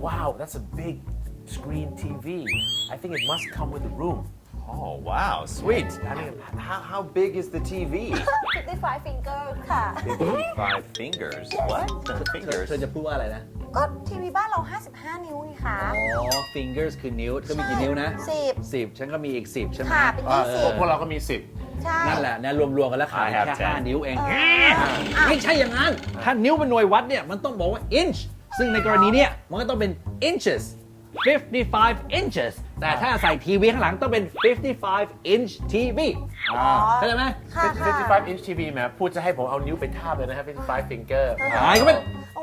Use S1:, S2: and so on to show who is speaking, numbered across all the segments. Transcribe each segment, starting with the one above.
S1: Wow, that's a big screen TV. I think it must come with the room.
S2: Oh, wow, sweet. I mean, how, how big is the TV?
S3: 55 finger ค่ะ
S2: Five fingers. What?
S4: เธอ
S2: Fingers?
S4: เธอจะพูดว่าอะไรนะ
S3: ก็ทีวีบ้านเรา 55 นิ้วนี่ค่ะ
S4: อ๋อ fingers คือนิ้วเธอมีกี่นิ้วนะ
S3: สิบ
S4: สิบฉันก็มีอีกสิบใช่ไหม
S3: ค่ะเป็น
S1: อ่า
S3: ยี่สิบ
S1: พวกเราก็มีสิบ
S3: ใช่
S4: นั่นแหละนะรวมๆกันแล้วขาย
S2: I have
S4: แค่
S2: ten
S4: 5นิ้วเอง
S3: เอออะ
S4: ไม่ใช่อย่างนั้น ถ้านิ้วเป็นหน่วยวัดเนี่ย มันต้องบอกว่า inch ซึ่งในกรณีเนี้ยมันก็ต้องเป็น inches 55 inches แต่ถ้าใส่ทีวีข้างหลังต้องเป็น 55 inch TV
S3: อ๋อ
S4: เข้าใจไหม
S3: ค่ะค่ะ
S1: 55 inch TV แหมพูดจะให้ผมเอานิ้วไปทาบเลยนะครับ55 finger
S4: หายก็เป็น
S3: โอ้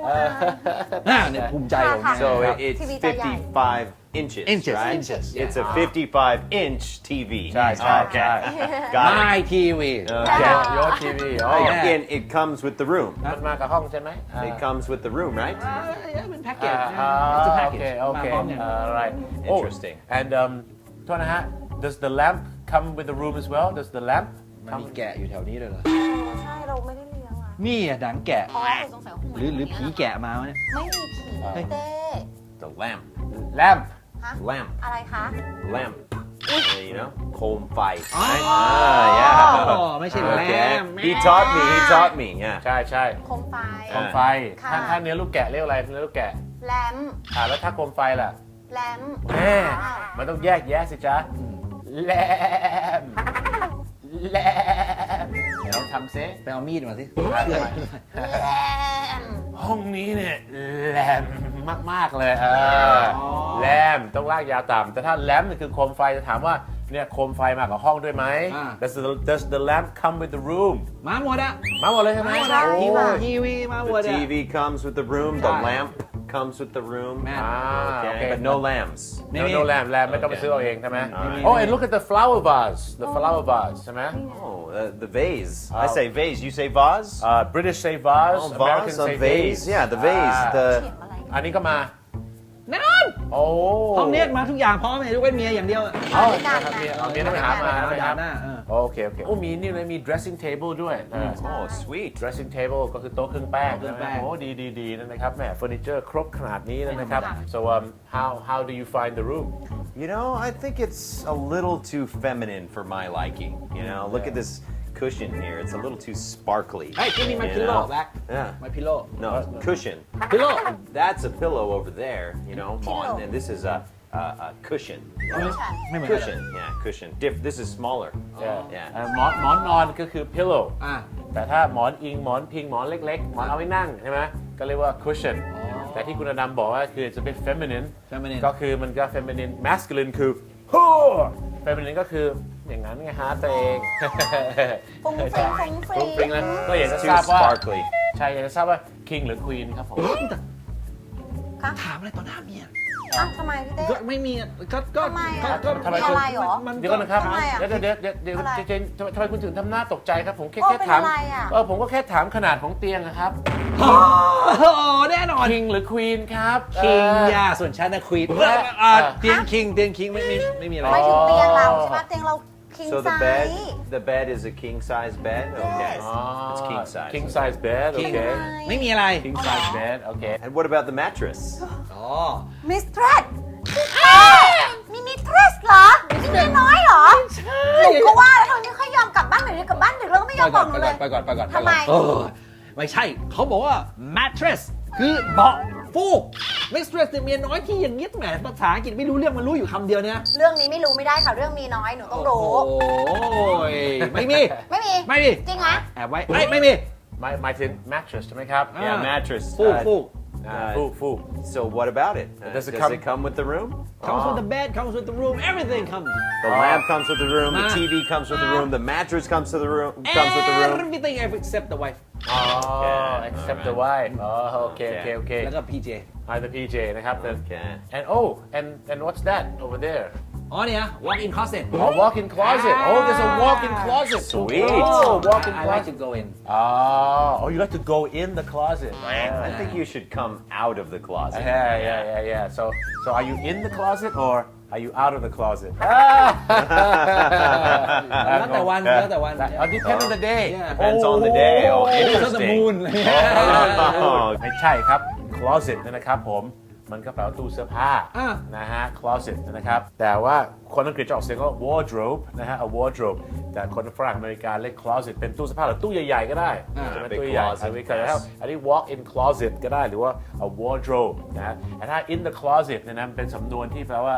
S4: อ่าเนี่ยภูมิใจผม
S3: ค่ะ
S4: เนี่ย
S2: So
S3: ครับ
S2: it- it's
S3: TV ตัวใหญ่
S2: 55 inches,
S4: Inches,
S2: right?
S4: inches,
S2: It's a 55 inch TV.
S1: ใช่ใช่
S2: Okay.
S1: ใช่
S2: Got it.
S4: my TV
S2: Okay.
S1: Your TV อ๋อ
S4: Yeah.
S2: And it comes with the room.
S1: มันมากับห้องใช่ไหมอ่า
S2: It comes with the room, right?
S4: อ่าเป็นแพ็กเกจ
S1: อ่า
S4: it's a
S1: โอ
S4: package
S1: เคโอเค
S4: มาพร้อมกัน
S1: right
S2: Interesting.
S1: oh, and um โทษนะฮะ does the lamp come with the room as well does the lamp
S4: มัน
S1: come
S4: มีแกะอยู่แถวนี้เลยเหรอ
S3: ใช่เราไม่ได้เลี้ยงอ่ะ
S4: นี่อะหนังแกะ
S3: อ๋อสงสัยหัว
S4: หรือหรือผีแกะมาวะเนี่ย
S3: ไม่มีผีเต้
S2: The lamp.
S1: lamp
S2: Lamp.
S3: อะไรคะ
S2: Lamp. You know? Comb fight.
S4: อ๋อ
S2: Right? Ah,
S4: อ๋อ
S2: yeah.
S4: ไม่ใช่แล
S2: Okay.
S4: ม
S2: He taught me. He taught me. Yeah.
S1: ใช่ใช่
S3: โคมไฟ
S1: โคมไฟ
S3: ค่ะ
S1: ถ้าถ้าเนื้อลูกแกะเรียกอะไรเนื้อลูกแกะ
S3: แลม
S1: อ่าแล้วถ้าโคมไฟล่ะ
S3: แลม
S1: แม่มันต้องแยกแยะสิจ๊ะแลมแลมเดี๋ยวลอง ทำซิ
S4: ไปเอามีดมาสิ
S3: แลม
S1: ห้องนี้เนี่ยแหลมมากๆเลยเออแหลมต้องลากยาวต่ำแต่ถ้าแหลมเนี่ยคือโคมไฟจะถามว่าเนี่ยโคมไฟมากับห้องด้วยไหม does the does the lamp come with the room
S4: มาหมดอะ
S1: มาหมดเลยใช่ไหม
S4: มาหมดอะ
S1: โอ้
S4: ทีวีทีวีมาหมด
S2: The
S4: อะ
S2: TV comes with the room. The
S4: Right.
S2: lamp comes with the room.
S4: แม่
S1: อ่า
S2: Okay.
S1: โอเค
S2: But no lamps.
S4: ไม่
S1: no
S4: มี
S1: no lamp lamp ไม่ต้องไปซื้อเอาเองใช่ไหม
S2: ไม่มี
S1: oh and look at the flower vase the flower vase ใช่ไหม
S2: Oh, uh, the vase. I say vase. You say vase?
S1: uh, British say vase
S2: Oh,
S1: American
S2: vase, a
S1: say
S2: vase. Yeah, the vase.
S1: อ่า
S2: The
S3: เขียนอะไร
S1: อันนี้ก็มา
S4: แน่นอน
S1: โอ้
S4: ห้องเนี้ยมาทุกอย่างพร้อมเลยยกเว้นเมียอย่างเดียวอะ
S1: เอา
S3: ด้วยกัน
S1: ครับ
S3: นะ
S1: เมียเอาเมียต้องไปหามา
S4: เอา
S1: นะค
S4: ดา
S1: รับ
S4: วหน้าเออ อ
S1: โอเคโอเคโอ้มีนี่เลยมี dressing table ด้วยเออ
S2: oh, sweet.
S1: dressing table ก็คือโต๊ะเครื่องแป้ง
S4: โต๊ะเครื่องแป้ง
S1: ใช่ไหมโอ้ดีดีดีนั่นนะครับแหมเฟอร์นิเจอร์ครบขนาดนี้นะครับ so um how how do you find the room
S2: You know, I think it's a little too feminine for my liking. You know, look at this cushion here. It's a little too sparkly.
S4: เฮ้ยที่นี่มัน
S2: you
S4: พิโล
S2: know?
S4: แบ็ค
S2: Yeah.
S4: ไม่พิโล
S2: No, cushion.
S4: พิโล
S2: That's a pillow over there, you know,
S3: Pillow.
S2: Mon, and this is a, a, a cushion.
S4: ไม่เหมือนกัน
S2: Cushion, yeah, cushion. Diff, this is smaller.
S1: Yeah.
S2: Yeah.
S1: เอ่อหมอนหมอนนอนก็คือ pillow
S4: อะ
S1: แต่ถ้าหมอนอิงหมอนพิงหมอนเล็ก ๆ หมอนเอาไว้นั่งใช่ไหมก็เรียกว่า cushion แต่ที่คุณอดัมบอกว่าคือ it's a bit feminine
S4: feminine
S1: ก็คือมันก็ feminine masculine คือฮู้ feminine ก็คืออย่างนั้นไงฮะตัวเอง
S3: ฟุ้งฟริ้งฟุ้งฟริ้
S1: ฟุ้งฟริ้ง
S3: ง
S1: นะก็อยากจะ
S2: It's
S1: ทรา
S2: too
S1: บว่า
S2: sparkly.
S1: ใช่อยากจะทราบว่า king หรือ queen ครับผม
S4: ถามอะไรต่อหน้าเมีย
S3: อ้าวทำไมพี่เต้
S4: ก็ไม่มีอะก็ก็
S3: ทำไมอะ
S4: ก็
S1: ทำไม
S3: มีอะไรเหรอ
S4: มัน
S1: เดี๋ยวก่อนนะครับ
S3: ทำไมอะ
S1: เดี๋ยวเดี๋ยวเดี๋ยวเดี๋ยว
S3: อะไร
S1: เจนทำไมคุณถึงทำหน้าตกใจครับ ผมแค่
S3: โอ้
S1: แค่
S3: เป็น
S1: ถาม
S3: อะไรอะ
S1: เออผมก็แค่ถามขนาดของเตียงนะครับ
S4: โอ้โหแน่นอน
S1: king หรือ queen ครับ
S4: คิง
S1: เอ่อ
S4: ยาส่วนฉันนะควีน
S1: และ
S4: อ่า
S1: อะ
S4: เตียงคิงเตียงคิงไม่มีไม่มีอะไร
S3: ไม่ถึงเตียงเราใช่ไหมเตียงเราคิง
S2: So
S3: ไซ
S2: the bed, the bed is a king size bed. Okay,
S3: Yes.
S2: it's king size.
S1: king size bed โอ
S4: King
S1: เค
S4: ไม่มีอะไร
S1: king size bed โอเค
S2: And what about the mattress?
S4: อ๋อ
S3: มิสเทรสมีมิสเทรสเหรอนี่เมียน้อยเหรอหนูก็ว่าแล้วทำไมไม่ค่อยยอมกลับบ้านหนูเนี่ยกลับบ้านดึกแล้วก็ไม่ยอมบอกหนูเลย
S4: ไปก่อนไปก่อน
S3: ทำไม
S4: เออไม่ใช่ เขาบอกว่า mattress คือเบาะฟูก mistress เนี่ยเมียน้อยที่อย่างงี้แหมภาษาอังกฤษไม่รู้เรื่องมันรู้อยู่คำเดียวเนี่ย
S3: เรื่องนี้ไม่รู้ไม่ได้ค่ะเรื่องมีน้อยหนูต้องรู้
S4: โอ้ยไม่มี
S3: ไม่มี
S4: ไม่มี
S3: จริงไหม
S4: แอบไว้ไม่ไม่มี
S1: หมายหมายถึง mattress ใช่ไหมครับ
S4: อ่า
S2: Yeah, mattress.
S4: ฟูก
S2: Uh,
S4: ฟูก
S1: อ่า
S2: Uh,
S1: ฟูกฟูก
S2: So what about it? Uh,
S1: Does it
S2: does
S1: come-
S2: it come with the room?
S4: comes with the bed comes with the room everything comes
S2: The lamp comes with the room. The
S4: Ah.
S2: TV comes with the room. The mattress comes to the room. Comes with the room.
S4: everything except the wife
S1: อ๋อ
S2: Okay.
S1: except the wife อ๋อโอเคโอเคโอเค
S4: แล้วก็ PJ
S1: I the PJ นะครับ The-
S2: Okay.
S1: and oh and and what's that over there
S4: อ๋อเนี่ย walk in closet
S1: oh walk-in closet oh there's a walk-in closet
S2: Sweet.
S1: oh walk-in
S4: I, I like
S1: closet
S4: to go in
S1: oh oh you like to go in the closet
S2: I think you should come out of the closet.
S1: yeah yeah yeah yeah so so are you in the closet or Are you out of the closet
S4: แล้วแต่วันแล้วแต่วัน
S1: It depends on the day
S2: Depends on the day. Oh,
S4: ก็จะมูน
S2: interesting. Oh,
S1: ไม่ใช่ครับ closet เนยนะครับผม มันก็แปลว่าตู้เสื้อผ้า
S4: อะ
S1: นะฮะ closet นะครับ แต่ว่าคนอังกฤษจะออกเสียงว่า wardrobe นะฮะ a wardrobe แต่คนฝรั่งอเมริกาเรียก closet เป็นตู้เสื้อผ้าหรือตู้ใหญ่ๆก็ได้ใช่ไหม
S2: big
S1: ตู้ใหญ่
S2: closet
S1: อันนี้เคยแล้วอันนี้ walk in closet ก็ได้หรือว่า a wardrobe นะฮะแต่ถ้า in the closet เนยนะมันเป็นสำนวนที่แปลว่า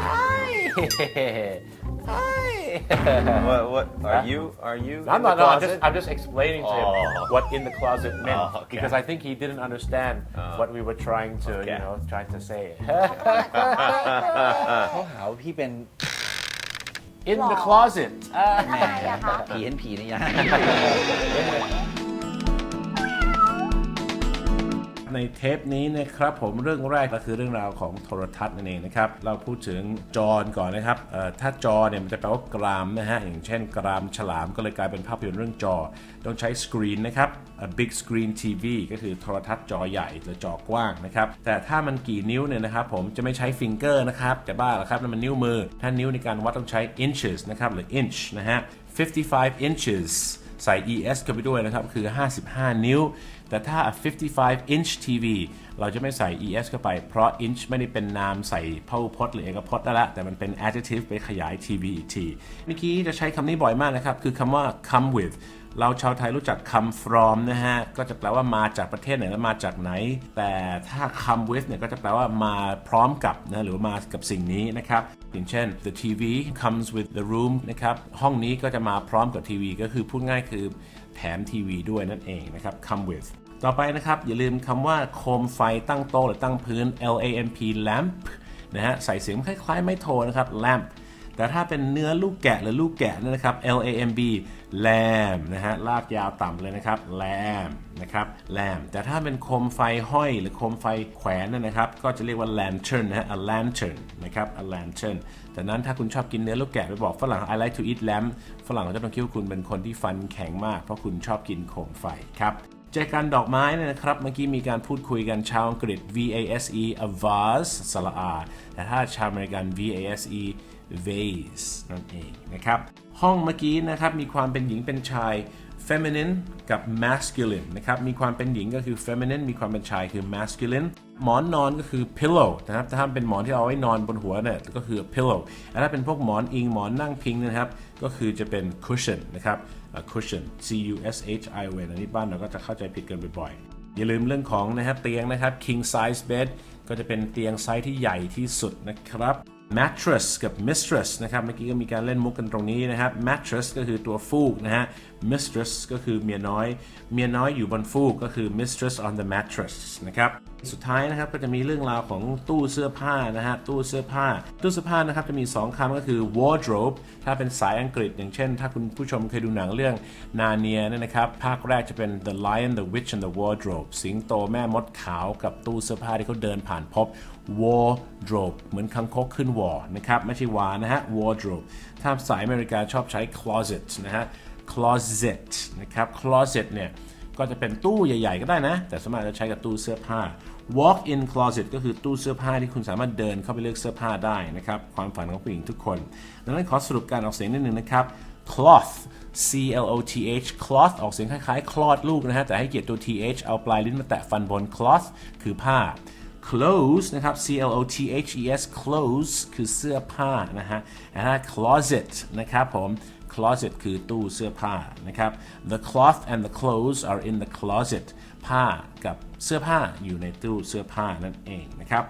S1: ไอ้ไอ้
S2: what, what are you? Are you?
S1: I'm
S2: in the
S1: not. No, I'm just.
S2: closet?
S1: I'm just explaining to him
S2: Oh.
S1: what in the closet meant
S2: Oh, okay.
S1: because I think he didn't understand what we were trying to, you
S2: Okay.
S1: know, trying to say.
S4: เขาหาว่าพี่เป็น
S1: in the closet.
S3: ทำไมอะคะ
S4: ผีเห็นผีนี่ยะ
S1: ในเทปนี้นะครับผมเรื่องแรกก็คือเรื่องราวของโทรทัศน์นั่นเองนะครับเราพูดถึงจอก่อนนะครับถ้าจอเนี่ยมันจะแปลว่ากรามนะฮะอย่างเช่น กรามฉลามก็เลยกลายเป็นภาพยนตร์เรื่องจอ ต้องใช้สกรีนนะครับ a big screen TV ก็คือโทรทัศน์จอใหญ่หรือจอกว้างนะครับแต่ถ้ามันกี่นิ้วเนี่ยนะครับผมจะไม่ใช้ฟิงเกอร์นะครับจะบ้าเหรอครับนั่นมันนิ้วมือ ถ้านิ้วในการวัดต้องใช้ inches นะครับหรือ inch นะฮะ55 inches ใส่ ES เข้าไปด้วยนะครับ คือ 55 นิ้ว แต่ถ้า 55 inch TV เราจะไม่ใส่ ES เข้าไป เพราะ inch ไม่ได้เป็นนามใส่พหูพจน์หรือเอกพจน์นั่นแหละแต่มันเป็น adjective ไปขยาย TV อีกที เมื่อกี้จะใช้คำนี้บ่อยมากนะครับ คือคำว่า come with เราชาวไทยรู้จัก come from นะฮะ ก็จะแปลว่ามาจากประเทศไหนและมาจากไหน แต่ถ้า come with เนี่ยก็จะแปลว่ามาพร้อมกับนะหรือมากับสิ่งนี้นะครับอย่างเช่น the TV comes with the room นะครับ ห้องนี้ก็จะมาพร้อมกับทีวี ก็คือพูดง่ายคือแถมทีวีด้วยนั่นเองนะครับ come with ต่อไปนะครับ อย่าลืมคำว่าโคมไฟตั้งโต๊ะหรือตั้งพื้น L A M P lamp นะฮะ ใส่เสียงคล้ายๆ ไม่โทนะครับ lamp แต่ถ้าเป็นเนื้อลูกแกะหรือลูกแกะนี่นะครับ L A M B lamb นะฮะลากยาวต่ำเลยนะครับ lamb นะครับ lamb แต่ถ้าเป็นโคมไฟห้อยหรือโคมไฟแขวนเนยนะครับ ก็จะเรียกว่า lantern นะฮะ a lantern นะครับ a lantern แต่นั้นถ้าคุณชอบกินเนื้อลูกแกะไปบอกฝรั่ง I like to eat lamb ฝรั่งก็จะต้องคิดว่าคุณเป็นคนที่ฟันแข็งมาก เพราะคุณชอบกินโคมไฟครับ แจกันดอกไม้เนี่ยนะครับ เมื่อกี้มีการพูดคุยกันชาวอังกฤษ V A S E a vase สระอาแต่ถ้าชาวอเมริกัน V A S E vase นั่นเองนะครับ ห้องเมื่อกี้นะครับมีความเป็นหญิงเป็นชาย feminine กับ masculine นะครับ มีความเป็นหญิงก็คือ feminine มีความเป็นชายคือ masculine หมอนนอนก็คือ pillow นะครับถ้าเป็นหมอนที่เอาไว้นอนบนหัวเนี่ยก็คือ pillow ถ้าเป็นพวกหมอนอิงหมอนนั่งพิงนะครับ ก็คือจะเป็น cushion นะครับ cushion C U S H I O N อันนี้บ้านเราก็จะเข้าใจผิดกันบ่อยๆ อย่าลืมเรื่องของนะครับเตียงนะครับ king size bed ก็จะเป็นเตียงไซส์ที่ใหญ่ที่สุดนะครับ mattress กับ mistress นะครับ เมื่อกี้ก็มีการเล่นมุกกันตรงนี้นะครับ mattress ก็คือตัวฟูกนะฮะ mistress ก็คือเมียน้อย เมียน้อยอยู่บนฟูกก็คือ mistress on the mattress นะครับ สุดท้ายนะครับก็จะมีเรื่องราวของตู้เสื้อผ้านะฮะตู้เสื้อผ้า ตู้เสื้อผ้านะครับจะมี 2คำก็คือ wardrobe ถ้าเป็นสายอังกฤษ อย่างเช่น ถ้าคุณผู้ชมเคยดูหนังเรื่องนาเนียเนี่ยนะครับภาคแรกจะเป็น the lion the witch and the wardrobe สิงโตแม่มดขาวกับตู้เสื้อผ้าที่เขาเดินผ่านพบ wardrobe เหมือนคังคกขึ้นวอนะครับไม่ใช่วานะฮะ wardrobe ถ้าสายอเมริกาชอบใช้ closet นะฮะ closet นะครับ closet เนี่ย ก็จะเป็นตู้ใหญ่ๆ ก็ได้นะ แต่สามารถจะใช้กับตู้เสื้อผ้า walk in closet ก็คือตู้เสื้อผ้าที่คุณสามารถเดินเข้าไปเลือกเสื้อผ้าได้นะครับ ความฝันของผู้หญิงทุกคน ดังนั้นขอสรุปการออกเสียงนิดนึงนะครับ cloth C L O T H cloth ออกเสียงคล้ายๆ คลอดลูกนะฮะ แต่ให้เกียรติตัว T H เอาปลายลิ้นมาแตะฟันบน cloth คือผ้า clothes นะครับ C L O T H E S clothes คือเสื้อผ้านะฮะแต่ถ้า closet นะครับผม closet คือตู้เสื้อผ้านะครับ the cloth and the clothes are in the closet ผ้ากับเสื้อผ้าอยู่ในตู้เสื้อผ้านั่นเองนะครับ